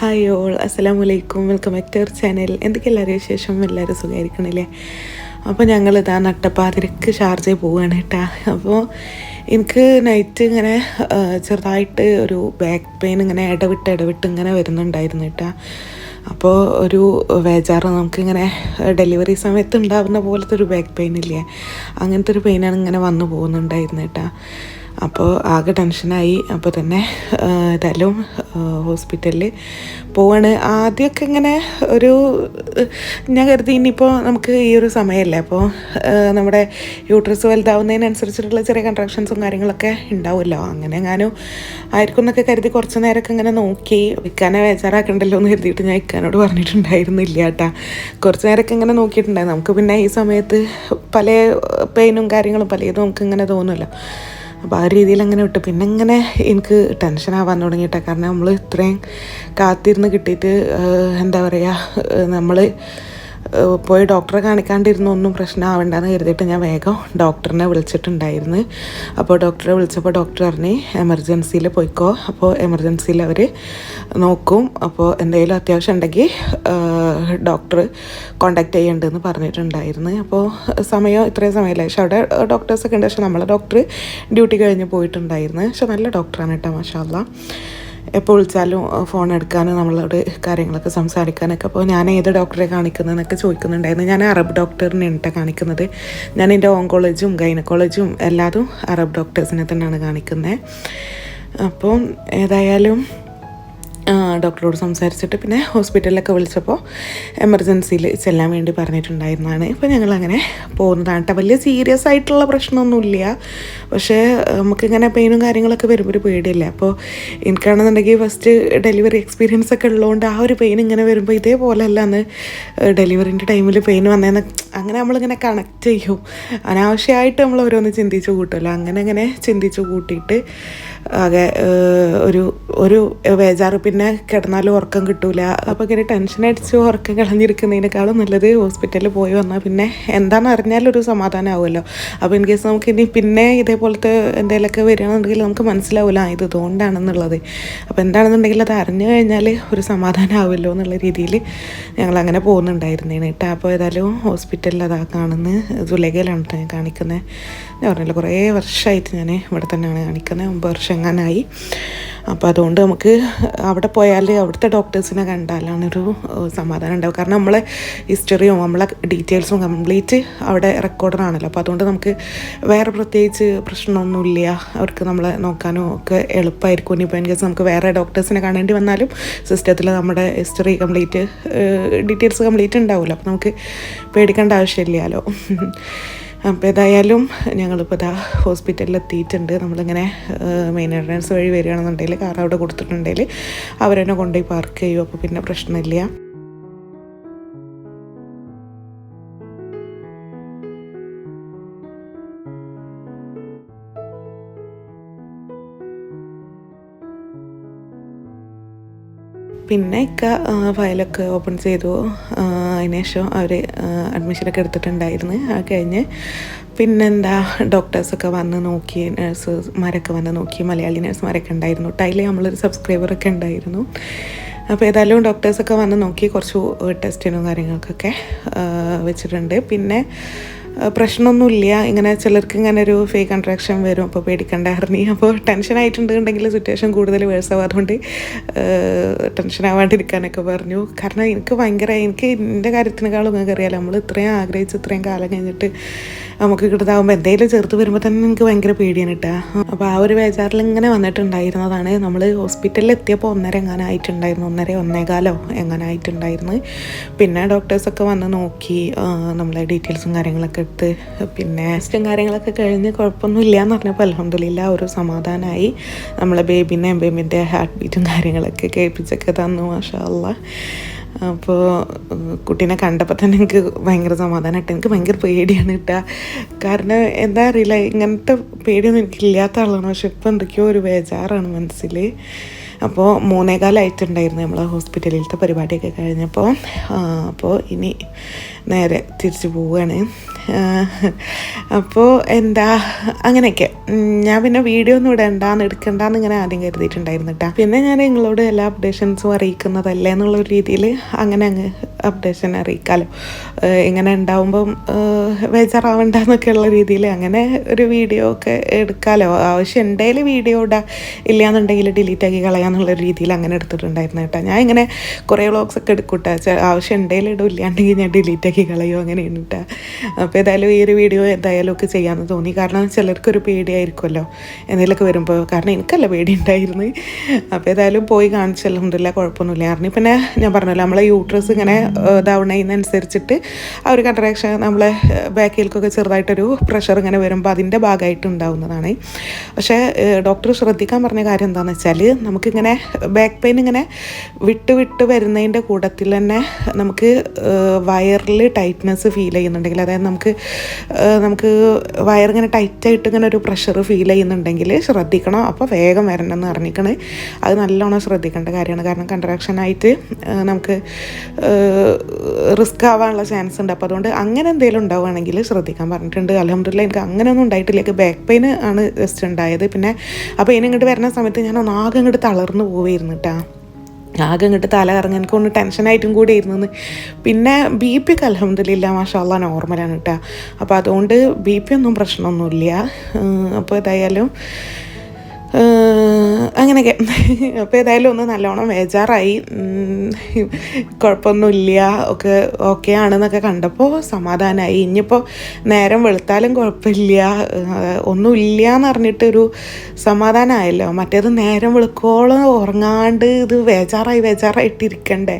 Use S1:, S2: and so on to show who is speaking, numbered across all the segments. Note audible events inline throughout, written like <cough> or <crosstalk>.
S1: Hi all അസ്സലാമു അലൈക്കും welcome back to our channel എന്തൊക്കെ എല്ലാവരും വിശേഷം? എല്ലാവരും സുഖമായിരിക്കണില്ലേ? അപ്പോൾ ഞങ്ങൾ ഇതാ നട്ടപ്പാതിരക്ക് ഷാർജയിൽ പോവുകയാണ് കേട്ടാ. അപ്പോൾ എനിക്ക് നൈറ്റ് ഇങ്ങനെ ചെറുതായിട്ട് ഒരു ബാക്ക് പെയിൻ ഇങ്ങനെ ഇടവിട്ട് ഇടവിട്ട് ഇങ്ങനെ വരുന്നുണ്ടായിരുന്നു കേട്ടാ. അപ്പോൾ ഒരു വേജാറ് നമുക്കിങ്ങനെ ഡെലിവറി സമയത്ത് ഉണ്ടാകുന്ന പോലത്തെ ഒരു ബാക്ക് പെയിൻ ഇല്ലേ? അങ്ങനത്തെ ഒരു പെയിനാണ് ഇങ്ങനെ വന്നു പോകുന്നുണ്ടായിരുന്നു കേട്ടാ. അപ്പോൾ ആകെ ടെൻഷനായി. അപ്പോൾ തന്നെ ഏതായാലും ഹോസ്പിറ്റലിൽ പോവാണ്. ആദ്യമൊക്കെ ഇങ്ങനെ ഒരു ഞാൻ കരുതി ഇനിയിപ്പോൾ നമുക്ക് ഈ ഒരു സമയമല്ലേ അപ്പോൾ നമ്മുടെ യൂട്രസ് വലുതാവുന്നതിനനുസരിച്ചിട്ടുള്ള ചെറിയ കൺട്രാക്ഷൻസും കാര്യങ്ങളൊക്കെ ഉണ്ടാവുമല്ലോ. അങ്ങനെ ഞാനും ആയിരിക്കും എന്നൊക്കെ കരുതി കുറച്ച് നേരമൊക്കെ ഇങ്ങനെ നോക്കി. വിൽക്കാനെ വേചാറാക്കണ്ടല്ലോ എന്ന് കരുതിയിട്ട് ഞാൻ ഇക്കാനോട് പറഞ്ഞിട്ടുണ്ടായിരുന്നില്ല കേട്ടാ. കുറച്ച് നേരമൊക്കെ ഇങ്ങനെ നോക്കിയിട്ടുണ്ടായിരുന്നു. നമുക്ക് പിന്നെ ഈ സമയത്ത് പല പെയിനും കാര്യങ്ങളും പലതും നമുക്ക് ഇങ്ങനെ തോന്നുമല്ലോ. അപ്പോൾ ആ രീതിയിൽ അങ്ങനെ വിട്ടു. പിന്നെ ഇങ്ങനെ എനിക്ക് ടെൻഷൻ ആവാൻ തുടങ്ങിയിട്ടാണ് കാരണം നമ്മൾ ഇത്രയും കാത്തിരുന്ന് കിട്ടിയിട്ട് എന്താ പറയുക നമ്മൾ പോയി ഡോക്ടറെ കാണിക്കാണ്ടിരുന്ന ഒന്നും പ്രശ്നമാവണ്ടെന്ന് കരുതിയിട്ട് ഞാൻ വേഗം ഡോക്ടറിനെ വിളിച്ചിട്ടുണ്ടായിരുന്നു. അപ്പോൾ ഡോക്ടറെ വിളിച്ചപ്പോൾ ഡോക്ടർ പറഞ്ഞു എമർജൻസിയിൽ പോയിക്കോ. അപ്പോൾ എമർജൻസിയിൽ അവർ നോക്കും. അപ്പോൾ എന്തെങ്കിലും അത്യാവശ്യം ഉണ്ടെങ്കിൽ ഡോക്ടർ കോണ്ടാക്ട് ചെയ്യേണ്ടതെന്ന് പറഞ്ഞിട്ടുണ്ടായിരുന്നു. അപ്പോൾ സമയം ഇത്രയും സമയമില്ല. പക്ഷെ അവിടെ ഡോക്ടേഴ്സൊക്കെ ഉണ്ട്. പക്ഷെ നമ്മളെ ഡോക്ടർ ഡ്യൂട്ടി കഴിഞ്ഞ് പോയിട്ടുണ്ടായിരുന്നു. പക്ഷെ നല്ല ഡോക്ടറാണ് കേട്ടോ മാഷാല്ല എപ്പോൾ വിളിച്ചാലും ഫോൺ എടുക്കാനും നമ്മളോട് കാര്യങ്ങളൊക്കെ സംസാരിക്കാനൊക്കെ. അപ്പോൾ ഞാൻ ഏത് ഡോക്ടറെ കാണിക്കുന്നതെന്നൊക്കെ ചോദിക്കുന്നുണ്ടായിരുന്നു. ഞാൻ അറബ് ഡോക്ടറിനെ കേട്ടോ കാണിക്കുന്നത്. ഞാൻ എന്റെ ഓങ്കോളജിയും ഗൈനക്കോളജിയും എല്ലാതും അറബ് ഡോക്ടേഴ്സിനെ തന്നെയാണ് കാണിക്കുന്നത് അപ്പോൾ ഏതായാലും ഡോക്ടറോട് സംസാരിച്ചിട്ട് പിന്നെ ഹോസ്പിറ്റലിലൊക്കെ വിളിച്ചപ്പോൾ എമർജൻസിയിൽ ചെല്ലാൻ വേണ്ടി പറഞ്ഞിട്ടുണ്ടായിരുന്നതാണ് ഇപ്പോൾ ഞങ്ങളങ്ങനെ പോകുന്നതാണ്. കേട്ടോ വലിയ സീരിയസ് ആയിട്ടുള്ള പ്രശ്നമൊന്നുമില്ല. പക്ഷേ നമുക്കിങ്ങനെ പെയിനും കാര്യങ്ങളൊക്കെ വരുമ്പോൾ ഒരു പേടിയില്ല? അപ്പോൾ എനിക്കാണെന്നുണ്ടെങ്കിൽ ഫസ്റ്റ് ഡെലിവറി എക്സ്പീരിയൻസ് ഒക്കെ ഉള്ളതുകൊണ്ട് ആ ഒരു പെയിൻ ഇങ്ങനെ വരുമ്പോൾ ഇതേപോലെ അല്ലാന്ന് ഡെലിവറിന്റെ ടൈമിൽ പെയിൻ വന്നതെന്ന് അങ്ങനെ നമ്മളിങ്ങനെ കണക്ട് ചെയ്യും. അനാവശ്യമായിട്ട് നമ്മൾ ഓരോന്ന് ചിന്തിച്ച് കൂട്ടുമല്ലോ. അങ്ങനെ അങ്ങനെ ചിന്തിച്ച് കൂട്ടിയിട്ട് ആകെ ഒരു ഒരു വേജാറ്. പിന്നെ കിടന്നാലും ഉറക്കം കിട്ടൂല. അപ്പോൾ ഇങ്ങനെ ടെൻഷൻ അടിച്ച് ഉറക്കം കളഞ്ഞിരിക്കുന്നതിനേക്കാളും നല്ലത് ഹോസ്പിറ്റലിൽ പോയി വന്നാൽ പിന്നെ എന്താണെന്ന് അറിഞ്ഞാലൊരു സമാധാനമാവുമല്ലോ അപ്പോൾ ഇൻ കേസ് നമുക്ക് ഇനി പിന്നെ ഇതേപോലത്തെ എന്തെങ്കിലുമൊക്കെ വരികയാണെന്നുണ്ടെങ്കിൽ നമുക്ക് മനസ്സിലാവില്ല ഇത് ഇതുകൊണ്ടാണെന്നുള്ളത്. അപ്പോൾ എന്താണെന്നുണ്ടെങ്കിൽ അത് അറിഞ്ഞു കഴിഞ്ഞാൽ ഒരു സമാധാനമാവുമല്ലോ എന്നുള്ള രീതിയിൽ ഞങ്ങൾ അങ്ങനെ പോകുന്നുണ്ടായിരുന്നേന് കേട്ടോ. അപ്പോൾ ഏതായാലും ഹോസ്പിറ്റലിൽ അതാ കാണുന്നത്. ജുലേഖയിലാണ് ട്ടോ ഞാൻ കാണിക്കുന്നത് ഞാൻ പറഞ്ഞല്ലോ കുറേ വർഷമായിട്ട് ഞാൻ ഇവിടെ തന്നെയാണ് കാണിക്കുന്നത് ഒമ്പത് വർഷം എങ്ങാനായി അപ്പോൾ അതുകൊണ്ട് നമുക്ക് അവിടെ പോയാൽ അവിടുത്തെ ഡോക്ടേഴ്സിനെ കണ്ടാലാണ് ഒരു സമാധാനം ഉണ്ടാവും കാരണം നമ്മളെ ഹിസ്റ്ററിയും നമ്മളെ ഡീറ്റെയിൽസും കംപ്ലീറ്റ് അവിടെ റെക്കോർഡറാണല്ലോ അപ്പോൾ അതുകൊണ്ട് നമുക്ക് വേറെ പ്രത്യേകിച്ച് പ്രശ്നമൊന്നുമില്ല. അവർക്ക് നമ്മളെ നോക്കാനും ഒക്കെ എളുപ്പമായിരിക്കും. ഇനിയിപ്പോൾ ഇൻ കേസ് നമുക്ക് വേറെ ഡോക്ടേഴ്സിനെ കാണേണ്ടി വന്നാലും സിസ്റ്റത്തിൽ നമ്മുടെ ഹിസ്റ്ററി കംപ്ലീറ്റ് ഡീറ്റെയിൽസ് കംപ്ലീറ്റ് ഉണ്ടാവില്ല. അപ്പോൾ നമുക്ക് പേടിക്കേണ്ട ആവശ്യമില്ലല്ലോ. <laughs> അപ്പോൾ ഏതായാലും ഞങ്ങളിപ്പോൾ ഇതാ ഹോസ്പിറ്റലിൽ എത്തിയിട്ടുണ്ട് നമ്മളിങ്ങനെ മെയിൻ എൻട്രൻസ് വഴി വരികയാണെന്നുണ്ടെങ്കിൽ കാർ അവിടെ കൊടുത്തിട്ടുണ്ടെങ്കിൽ അവരെന്നെ കൊണ്ടുപോയി പാർക്ക് ചെയ്യും. അപ്പോൾ പിന്നെ പ്രശ്നമില്ല. പിന്നെ ഇക്ക ആ, ഫയലൊക്കെ ഓപ്പൺ ചെയ്തു. അതിനുശേഷം അതിന് ശേഷം അവർ അഡ്മിഷനൊക്കെ എടുത്തിട്ടുണ്ടായിരുന്നു. അത് കഴിഞ്ഞ് പിന്നെന്താ ഡോക്ടേഴ്സൊക്കെ വന്ന് നോക്കി നഴ്സുമാരൊക്കെ വന്ന് നോക്കി മലയാളി നഴ്സുമാരൊക്കെ ഉണ്ടായിരുന്നു. ടൈൽ നമ്മളൊരു സബ്സ്ക്രൈബറൊക്കെ ഉണ്ടായിരുന്നു. അപ്പോൾ ഏതായാലും ഡോക്ടേഴ്സൊക്കെ വന്ന് നോക്കി കുറച്ച് ടെസ്റ്റിനും കാര്യങ്ങൾക്കൊക്കെ വെച്ചിട്ടുണ്ട്. പിന്നെ പ്രശ്നമൊന്നുമില്ല. ഇങ്ങനെ ചിലർക്ക് ഇങ്ങനെ ഒരു ഫേക്ക് കൺട്രാക്ഷൻ വരും. അപ്പോൾ പേടിക്കണ്ട ഹർണി. അപ്പോൾ ടെൻഷൻ ആയിട്ടുണ്ടെങ്കിൽ സിറ്റുവേഷൻ കൂടുതൽ വേഴ്സാവും അതുകൊണ്ട് ടെൻഷൻ ആവാണ്ടിരിക്കാനൊക്കെ പറഞ്ഞു. കാരണം എനിക്ക് ഭയങ്കര എനിക്ക് എന്റെ കാര്യത്തിനേക്കാളും നിങ്ങൾക്ക് അറിയാലോ നമ്മൾ ഇത്രയും ആഗ്രഹിച്ച് ഇത്രയും കാലം കഴിഞ്ഞിട്ട് നമുക്ക് കിട്ടുന്നതാകുമ്പോൾ എന്തെങ്കിലും ചേർത്ത് വരുമ്പോൾ തന്നെ എനിക്ക് ഭയങ്കര പേടിയാണ് കേട്ടോ അപ്പോൾ ആ ഒരു ബേജാറിൽ ഇങ്ങനെ വന്നിട്ടുണ്ടായിരുന്നതാണ്. നമ്മൾ ഹോസ്പിറ്റലിൽ എത്തിയപ്പോൾ ഒന്നര എങ്ങനെ ആയിട്ടുണ്ടായിരുന്നു. ഒന്നര ഒന്നേകാലോ എങ്ങനെ ആയിട്ടുണ്ടായിരുന്നു. പിന്നെ ഡോക്ടേഴ്സൊക്കെ വന്ന് നോക്കി നമ്മളെ ഡീറ്റെയിൽസും കാര്യങ്ങളൊക്കെ എടുത്ത് പിന്നെ ടെസ്റ്റും കാര്യങ്ങളൊക്കെ കഴിഞ്ഞ് കുഴപ്പമൊന്നും ഇല്ല എന്ന് പറഞ്ഞപ്പോൾ അലഹമില്ല ഒരു സമാധാനമായി നമ്മളെ ബേബിനെ ബേബിന്റെ ഹാർട്ട് ബീറ്റും കാര്യങ്ങളൊക്കെ കേൾപ്പിച്ചൊക്കെ തന്നു മാഷാല്ല അപ്പോൾ കുട്ടീനെ കണ്ടപ്പോൾ തന്നെ എനിക്ക് ഭയങ്കര സമാധാനമായിട്ട് എനിക്ക് ഭയങ്കര പേടിയാണ് കിട്ടുക കാരണം എന്താ അറിയില്ല ഇങ്ങനത്തെ പേടിയൊന്നും എനിക്കില്ലാത്ത ആളാണ്. പക്ഷെ ഇപ്പം എന്തൊക്കെയോ ഒരു ബേജാറാണ് മനസ്സിൽ അപ്പോൾ മൂന്നേകാലായിട്ടുണ്ടായിരുന്നു നമ്മൾ ഹോസ്പിറ്റലിലത്തെ പരിപാടിയൊക്കെ കഴിഞ്ഞപ്പോൾ അപ്പോൾ ഇനി നേരെ തിരിച്ചു പോവുകയാണ് അപ്പോൾ എന്താ അങ്ങനെയൊക്കെ. ഞാൻ പിന്നെ വീഡിയോ ഒന്നും ഇടണ്ടെന്ന് എടുക്കണ്ടെന്ന് ഇങ്ങനെ ആദ്യം കരുതിയിട്ടുണ്ടായിരുന്നു കേട്ടോ പിന്നെ ഞാൻ നിങ്ങളോട് എല്ലാ അപ്ഡേഷൻസും അറിയിക്കുന്നതല്ലേ എന്നുള്ള രീതിയിൽ അങ്ങനെ അങ്ങ് അപ്ഡേഷൻ അറിയിക്കാമല്ലോ ഇങ്ങനെ ഉണ്ടാവുമ്പം ബേജാറാവണ്ട എന്നൊക്കെയുള്ള രീതിയിൽ അങ്ങനെ ഒരു വീഡിയോ ഒക്കെ എടുക്കാമല്ലോ ആവശ്യം ഉണ്ടെങ്കിൽ വീഡിയോ ഇടാ. ഇല്ലയെന്നുണ്ടെങ്കിൽ ഡിലീറ്റ് ആക്കി കളയാന്നുള്ള രീതിയിൽ അങ്ങനെ എടുത്തിട്ടുണ്ടായിരുന്നു കേട്ടോ. ഞാൻ ഇങ്ങനെ കുറേ വ്ളോഗ്സ് ഒക്കെ എടുക്കൂട്ടാ. ആവശ്യം ഉണ്ടെങ്കിൽ ഇടും. ഇല്ലാണ്ടെങ്കിൽ ഞാൻ ഡിലീറ്റ് ആക്കി കളയോ. അങ്ങനെയാണ് കേട്ടോ. അപ്പോൾ ഏതായാലും ഈ ഒരു വീഡിയോ എന്തായാലും ഒക്കെ ചെയ്യാമെന്ന് തോന്നി. കാരണം ചിലർക്കൊരു പേടിയായിരിക്കുമല്ലോ എന്തെങ്കിലുമൊക്കെ വരുമ്പോൾ കാരണം എനിക്കല്ല പേടി ഉണ്ടായിരുന്നു അപ്പോൾ ഏതായാലും പോയി കാണിച്ചല്ലോ. ഒന്നുമില്ല കുഴപ്പമൊന്നുമില്ല. കാരണം പിന്നെ ഞാൻ പറഞ്ഞല്ലോ നമ്മളെ യൂട്രസ് ഇങ്ങനെ ഇതാവണതിനനുസരിച്ചിട്ട് ആ ഒരു കൺട്രാക്ഷൻ നമ്മളെ ബാക്കിലേക്കൊക്കെ ചെറുതായിട്ടൊരു പ്രഷർ ഇങ്ങനെ വരുമ്പോൾ അതിന്റെ ഭാഗമായിട്ട് ഉണ്ടാവുന്നതാണ്. പക്ഷേ ഡോക്ടർ ശ്രദ്ധിക്കാൻ പറഞ്ഞ കാര്യം എന്താണെന്ന് വെച്ചാൽ നമുക്കിങ്ങനെ ബാക്ക് പെയിൻ ഇങ്ങനെ വിട്ട് വിട്ട് വരുന്നതിന്റെ കൂട്ടത്തിൽ തന്നെ നമുക്ക് വയറിൽ ടൈറ്റ്നെസ് ഫീൽ ചെയ്യുന്നുണ്ടെങ്കിൽ അതായത് നമുക്ക് നമുക്ക് വയറിങ്ങനെ ടൈറ്റായിട്ട് ഇങ്ങനെ ഒരു പ്രഷർ ഫീൽ ചെയ്യുന്നുണ്ടെങ്കിൽ ശ്രദ്ധിക്കണം. അപ്പോൾ വേഗം വരണം എന്ന് പറഞ്ഞിരിക്കണേ അത് നല്ലോണം ശ്രദ്ധിക്കേണ്ട കാര്യമാണ്. കാരണം കൺട്രാക്ഷനായിട്ട് നമുക്ക് റിസ്ക് ആവാനുള്ള ചാൻസ് ഉണ്ട്. അപ്പോൾ അതുകൊണ്ട് അങ്ങനെ എന്തെങ്കിലും ഉണ്ടാവുകയാണെങ്കിൽ ശ്രദ്ധിക്കാൻ പറഞ്ഞിട്ടുണ്ട്. അലഹമ്മദില്ല എനിക്ക് അങ്ങനെയൊന്നും ഉണ്ടായിട്ടില്ല. എനിക്ക് ബാക്ക് പെയിൻ ആണ് ജസ്റ്റ് ഉണ്ടായത്. പിന്നെ അപ്പോൾ ഇനി ഇങ്ങോട്ട് വരുന്ന സമയത്ത് ഞാൻ ഒന്ന് ആകെ ഇങ്ങോട്ട് തളർന്നു പോവുകയായിരുന്നു കേട്ടോ ആകെ ഇങ്ങോട്ട് തല കറങ്ങി എനിക്ക് ഒന്ന് ടെൻഷനായിട്ടും കൂടി ഇരുന്നു പിന്നെ ബി പി ഒക്കെ അലഹമ്മദില്ല മാഷാല്ല നോർമലാണ് കേട്ടോ അപ്പോൾ അതുകൊണ്ട് ബി പി ഒന്നും പ്രശ്നമൊന്നുമില്ല. അപ്പോൾ ഏതായാലും അങ്ങനെയൊക്കെ <laughs> അപ്പോൾ ഏതായാലും ഒന്ന് നല്ലോണം ബേജാറായി കുഴപ്പമൊന്നുമില്ല. ഒക്കെ ഓക്കെ ആണെന്നൊക്കെ കണ്ടപ്പോൾ സമാധാനമായി ഇനിയിപ്പോൾ നേരം വെളുത്താലും കുഴപ്പമില്ല. ഒന്നുമില്ല എന്ന് പറഞ്ഞിട്ടൊരു സമാധാനമായല്ലോ മറ്റേത് നേരം വെളുക്കോളം ഉറങ്ങാണ്ട് ഇത് ബേജാറായി ബേജാറായിട്ടിരിക്കണ്ടേ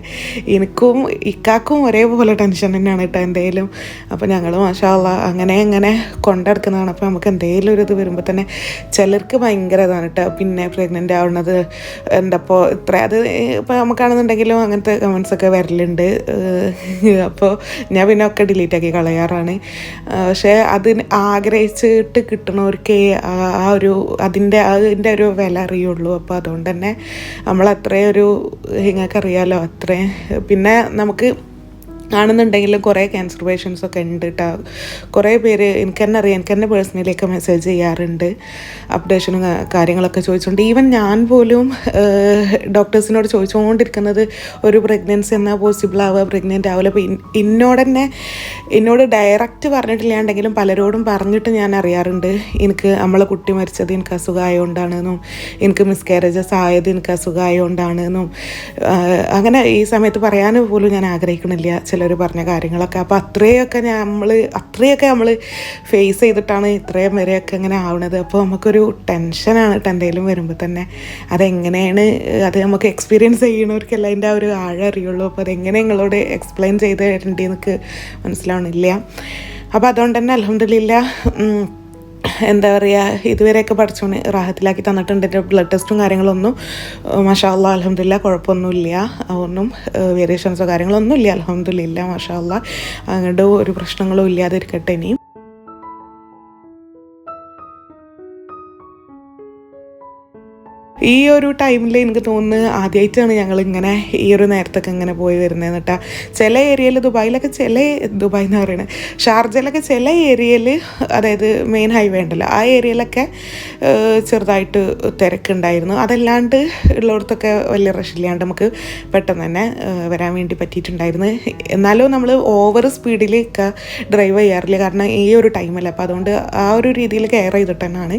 S1: എനിക്കും ഇക്കാക്കും ഒരേപോലെ ടെൻഷൻ തന്നെയാണ് കേട്ടോ എന്തെങ്കിലും അപ്പോൾ ഞങ്ങൾ മാഷാല്ല അങ്ങനെ അങ്ങനെ കൊണ്ടെടുക്കുന്നതാണ്. അപ്പോൾ നമുക്ക് എന്തെങ്കിലും ഒരു ഇത് വരുമ്പോൾ തന്നെ ചിലർക്ക് ഭയങ്കര ഇതാണ് കേട്ടോ. പിന്നെ പ്രഗ്നന്റ് ആവുന്നത് എന്താപ്പോൾ ഇത്ര അത് ഇപ്പോൾ നമുക്കാണെന്നുണ്ടെങ്കിലും അങ്ങനത്തെ കമൻസ് ഒക്കെ വരലുണ്ട്. അപ്പോൾ ഞാൻ പിന്നെ ഒക്കെ ഡിലീറ്റ് ആക്കി കളയാറാണ്. പക്ഷേ അതിന് ആഗ്രഹിച്ചിട്ട് കിട്ടണവർക്ക് ആ ഒരു അതിന്റെ അതിന്റെ ഒരു വില അറിയുള്ളൂ. അപ്പോൾ അതുകൊണ്ട് തന്നെ നമ്മൾ അത്രയും ഒരു നിങ്ങൾക്കറിയാലോ അത്രയും. പിന്നെ നമുക്ക് ആണെന്നുണ്ടെങ്കിലും കുറേ ക്യാൻസർ പേഷ്യൻസ് ഒക്കെ ഉണ്ട് കേട്ടോ കുറേ പേര് എനിക്ക് തന്നെ അറിയാം എനിക്ക് തന്നെ പേഴ്സണലിയൊക്കെ മെസ്സേജ് ചെയ്യാറുണ്ട്. അപ്ഡേഷനും കാര്യങ്ങളൊക്കെ ചോദിച്ചുകൊണ്ട് ഈവൻ ഞാൻ പോലും ഡോക്ടേഴ്സിനോട് ചോദിച്ചുകൊണ്ടിരിക്കുന്നത് ഒരു പ്രഗ്നൻസി എന്നാൽ പോസിബിൾ ആവുക പ്രഗ്നന്റ് ആവില്ല. അപ്പോൾ എന്നോട് തന്നെ എന്നോട് ഡയറക്റ്റ് പറഞ്ഞിട്ടില്ലാണ്ടെങ്കിലും പലരോടും പറഞ്ഞിട്ട് ഞാൻ അറിയാറുണ്ട്. എനിക്ക് നമ്മളെ കുട്ടി മരിച്ചത് എനിക്ക് അസുഖമായതുകൊണ്ടാണെന്നും എനിക്ക് മിസ്കാരേജസ് ആയത് എനിക്ക് അസുഖമായതുകൊണ്ടാണെന്നും അങ്ങനെ ഈ സമയത്ത് പറയാൻ പോലും ഞാൻ ആഗ്രഹിക്കണില്ല. ചിലർ പറഞ്ഞ കാര്യങ്ങളൊക്കെ. അപ്പോൾ അത്രയൊക്കെ നമ്മൾ അത്രയൊക്കെ നമ്മൾ ഫേസ് ചെയ്തിട്ടാണ് ഇത്രയും വരെയൊക്കെ ഇങ്ങനെ ആവണത്. അപ്പോൾ നമുക്കൊരു ടെൻഷനാണ് എന്തെങ്കിലും വരുമ്പോൾ തന്നെ. അതെങ്ങനെയാണ് അത് നമുക്ക് എക്സ്പീരിയൻസ് ചെയ്യണവർക്കല്ല അതിന്റെ ആ ഒരു ആഴം അറിയുള്ളൂ. അപ്പോൾ അതെങ്ങനെ നിങ്ങളോട് എക്സ്പ്ലെയിൻ ചെയ്ത് തരേണ്ടി മനസ്സിലാവണില്ല. അപ്പോൾ അതുകൊണ്ട് തന്നെ അലഹമില്ല എന്താ പറയുക ഇതുവരെയൊക്കെ പഠിച്ചോണ് റാഹത്തിലാക്കി തന്നിട്ടുണ്ട്. എന്റെ ബ്ലഡ് ടെസ്റ്റും കാര്യങ്ങളൊന്നും മാഷാ അല്ലാ അലഹമില്ല കുഴപ്പമൊന്നുമില്ല ഒന്നും വേരിയേഷൻസോ കാര്യങ്ങളൊന്നും ഇല്ല അലഹമില്ല മഷാല്ല അങ്ങോട്ട് ഒരു പ്രശ്നങ്ങളും ഇല്ലാതിരിക്കട്ടെ ഇനിയും ഈ ഒരു ടൈമിൽ എനിക്ക് തോന്നുന്നു ആദ്യമായിട്ടാണ് ഞങ്ങൾ ഇങ്ങനെ ഈ ഒരു നേരത്തൊക്കെ ഇങ്ങനെ പോയി വരുന്നത് എന്നിട്ടാ ചില ഏരിയയിൽ ദുബായിലൊക്കെ ചില ദുബായ് എന്ന് പറയുന്നത് ഷാർജയിലൊക്കെ ചില ഏരിയയിൽ അതായത് മെയിൻ ഹൈവേ ഉണ്ടല്ലോ. ആ ഏരിയയിലൊക്കെ ചെറുതായിട്ട് തിരക്കുണ്ടായിരുന്നു. അതല്ലാണ്ട് ഉള്ളിടത്തൊക്കെ വലിയ റഷില്ലാണ്ട് നമുക്ക് പെട്ടെന്ന് തന്നെ വരാൻ വേണ്ടി പറ്റിയിട്ടുണ്ടായിരുന്നു. എന്നാലും നമ്മൾ ഓവർ സ്പീഡിൽ ഡ്രൈവ് ചെയ്യാറില്ല. കാരണം ഈ ഒരു ടൈമല്ല അപ്പോൾ അതുകൊണ്ട് ആ ഒരു രീതിയിൽ കെയർ ചെയ്തിട്ട് തന്നെയാണ്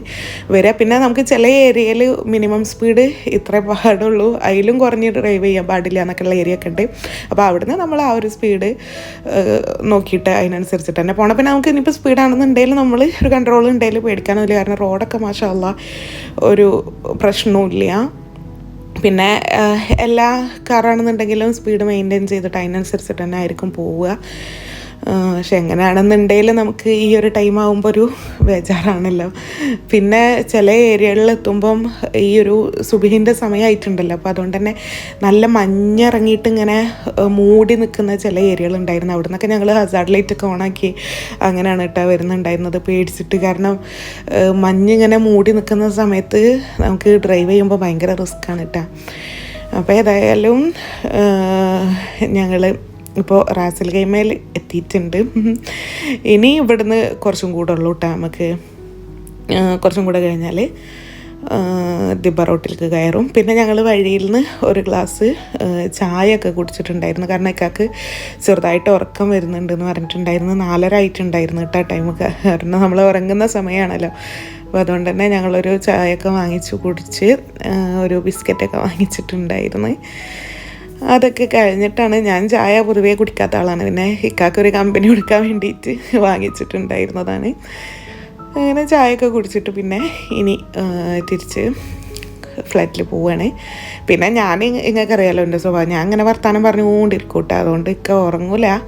S1: വരിക. പിന്നെ നമുക്ക് ചില ഏരിയയിൽ മിനിമം സ്പീഡ് ഇത്രേ പാടുള്ളൂ. അതിലും കുറഞ്ഞ് ഡ്രൈവ് ചെയ്യാൻ പാടില്ല എന്നൊക്കെയുള്ള ഏരിയ ഒക്കെ ഉണ്ട്. അപ്പോൾ അവിടുന്ന് നമ്മൾ ആ ഒരു സ്പീഡ് നോക്കിയിട്ട് അതിനനുസരിച്ചിട്ട് തന്നെ പോകണം പിന്നെ നമുക്ക് ഇനിയിപ്പോൾ സ്പീഡാണെന്നുണ്ടെങ്കിൽ നമ്മൾ ഒരു കൺട്രോൾ ഉണ്ടെങ്കിൽ പേടിക്കാനില്ല കാരണം റോഡൊക്കെ മാഷല്ല ഒരു പ്രശ്നവുമില്ല പിന്നെ എല്ലാ കാറാണെന്നുണ്ടെങ്കിലും സ്പീഡ് മെയിന്റെയിൻ ചെയ്തിട്ട് അതിനനുസരിച്ചിട്ട് തന്നെ ആയിരിക്കും പോവുക. പക്ഷെ എങ്ങനെയാണെന്നുണ്ടെങ്കിൽ നമുക്ക് ഈ ഒരു ടൈം ആകുമ്പോൾ ഒരു ബേജാറാണല്ലോ. പിന്നെ ചില ഏരിയകളിൽ എത്തുമ്പം ഈ ഒരു സുബിഹിന്റെ സമയമായിട്ടുണ്ടല്ലോ അപ്പോൾ അതുകൊണ്ട് തന്നെ നല്ല മഞ്ഞിറങ്ങിയിട്ട് ഇങ്ങനെ മൂടി നിൽക്കുന്ന ചില ഏരിയകൾ ഉണ്ടായിരുന്നു. അവിടെ നിന്നൊക്കെ ഞങ്ങൾ ഹസാർഡ് ലൈറ്റ് ഒക്കെ ഓണാക്കി അങ്ങനെയാണ് കേട്ടോ വരുന്നുണ്ടായിരുന്നത്. പേടിച്ചിട്ട് കാരണം മഞ്ഞ് മഞ്ഞിങ്ങനെ മൂടി നിൽക്കുന്ന സമയത്ത് നമുക്ക് ഡ്രൈവ് ചെയ്യുമ്പോൾ ഭയങ്കര റിസ്ക്കാണ് കേട്ടോ. അപ്പോൾ ഏതായാലും ഞങ്ങൾ ഇപ്പോൾ റാസൽ ഗൈമയിൽ എത്തിയിട്ടുണ്ട്. ഇനി ഇവിടുന്ന് കുറച്ചും കൂടെ ഉള്ളൂ കേട്ടോ നമുക്ക് കുറച്ചും കൂടെ കഴിഞ്ഞാൽ ദിബ റോട്ടിലേക്ക് കയറും. പിന്നെ ഞങ്ങൾ വഴിയിൽ നിന്ന് ഒരു ഗ്ലാസ് ചായ ചായയൊക്കെ കുടിച്ചിട്ടുണ്ടായിരുന്നു. കാരണം ഇക്കാക്ക് ചെറുതായിട്ട് ഉറക്കം വരുന്നുണ്ടെന്ന് പറഞ്ഞിട്ടുണ്ടായിരുന്നു. നാലര ആയിട്ടുണ്ടായിരുന്നു കേട്ടോ ടൈം കാരണം നമ്മൾ ഉറങ്ങുന്ന സമയമാണല്ലോ അപ്പോൾ അതുകൊണ്ട് തന്നെ ഞങ്ങളൊരു ചായയൊക്കെ വാങ്ങിച്ചു കുടിച്ച് ഒരു ബിസ്ക്കറ്റൊക്കെ വാങ്ങിച്ചിട്ടുണ്ടായിരുന്നു. അതൊക്കെ കഴിഞ്ഞിട്ടാണ് ഞാൻ ചായ പൊതുവേ കുടിക്കാത്ത ആളാണ്. പിന്നെ ഇക്കാക്കൊരു കമ്പനി കൊടുക്കാൻ വേണ്ടിയിട്ട് വാങ്ങിച്ചിട്ടുണ്ടായിരുന്നതാണ്. അങ്ങനെ ചായയൊക്കെ കുടിച്ചിട്ട് പിന്നെ ഇനി തിരിച്ച് ഫ്ലൈറ്റിൽ പോവുകയാണ് പിന്നെ ഞാൻ ഇങ്ങനെ നിങ്ങൾക്കറിയാലോ എന്റെ സ്വഭാവം. ഞാൻ അങ്ങനെ വർത്താനം പറഞ്ഞുകൊണ്ടിരിക്കും കേട്ടോ അതുകൊണ്ട് ഇക്ക ഉറങ്ങൂല.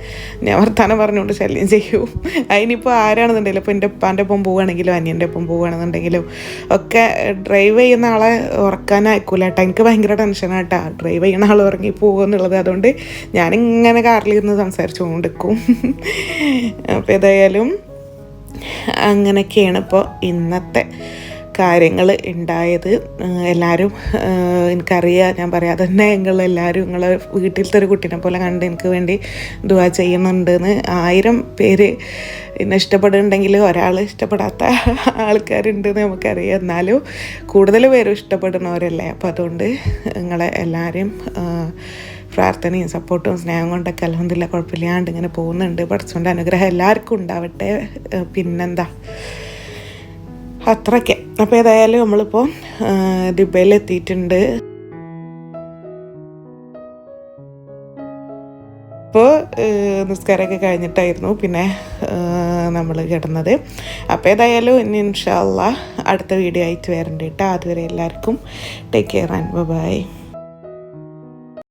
S1: ഞാൻ വർത്താനം പറഞ്ഞുകൊണ്ട് ശല്യം ചെയ്യും. അതിനിപ്പോൾ ആരാണെന്നുണ്ടെങ്കിലും ഇപ്പോൾ എന്റെ ഉപ്പാന്റെ ഒപ്പം പോവുകയാണെങ്കിലും അനിയന്റെ ഒപ്പം പോവുകയാണെന്നുണ്ടെങ്കിലും ഒക്കെ ഡ്രൈവ് ചെയ്യുന്ന ആളെ ഉറക്കാനായിക്കൂല കേട്ടോ എനിക്ക് ഭയങ്കര ടെൻഷനാണ് കേട്ടോ ഡ്രൈവ് ചെയ്യുന്ന ആൾ ഉറങ്ങി പോകുമെന്നുള്ളത്. അതുകൊണ്ട് ഞാനിങ്ങനെ കാറിലിരുന്ന് സംസാരിച്ചുകൊണ്ടിരിക്കും. അപ്പോൾ ഏതായാലും അങ്ങനെയൊക്കെയാണ് ഇപ്പോൾ ഇന്നത്തെ കാര്യങ്ങൾ ഉണ്ടായത്. എല്ലാവരും എനിക്കറിയാം ഞാൻ പറയാതെ തന്നെ നിങ്ങളെല്ലാവരും നിങ്ങളെ വീട്ടിലത്തെ ഒരു കുട്ടീനെ പോലെ കണ്ട് എനിക്ക് വേണ്ടി ദുവാ ചെയ്യുന്നുണ്ടെന്ന്. ആയിരം പേര് എന്നെ ഇഷ്ടപ്പെടുന്നുണ്ടെങ്കിൽ ഒരാൾ ഇഷ്ടപ്പെടാത്ത ആൾക്കാരുണ്ടെന്ന് നമുക്കറിയാം. എന്നാലും കൂടുതൽ പേരും ഇഷ്ടപ്പെടുന്നവരല്ലേ. അപ്പോൾ അതുകൊണ്ട് നിങ്ങളെ എല്ലാവരെയും പ്രാർത്ഥനയും സപ്പോർട്ടും സ്നേഹം കൊണ്ടൊക്കെ അലഹമില്ല കുഴപ്പമില്ലാണ്ട് ഇങ്ങനെ പോകുന്നുണ്ട്. പഠിച്ചുകൊണ്ട് അനുഗ്രഹം എല്ലാവർക്കും ഉണ്ടാവട്ടെ. പിന്നെന്താ? അത്രയ്ക്ക്. അപ്പോൾ ഏതായാലും നമ്മളിപ്പോൾ ദുബൈയിൽ എത്തിയിട്ടുണ്ട് നിസ്കാരമൊക്കെ കഴിഞ്ഞിട്ടായിരുന്നു പിന്നെ നമ്മൾ കിടന്നത്. അപ്പോൾ ഏതായാലും ഇനി ഇൻഷാല്ല അടുത്ത വീഡിയോ ആയിട്ട് വരണ്ട കേട്ടോ അതുവരെ എല്ലാവർക്കും ടേക്ക് കെയർ ആൻഡ് ബൈ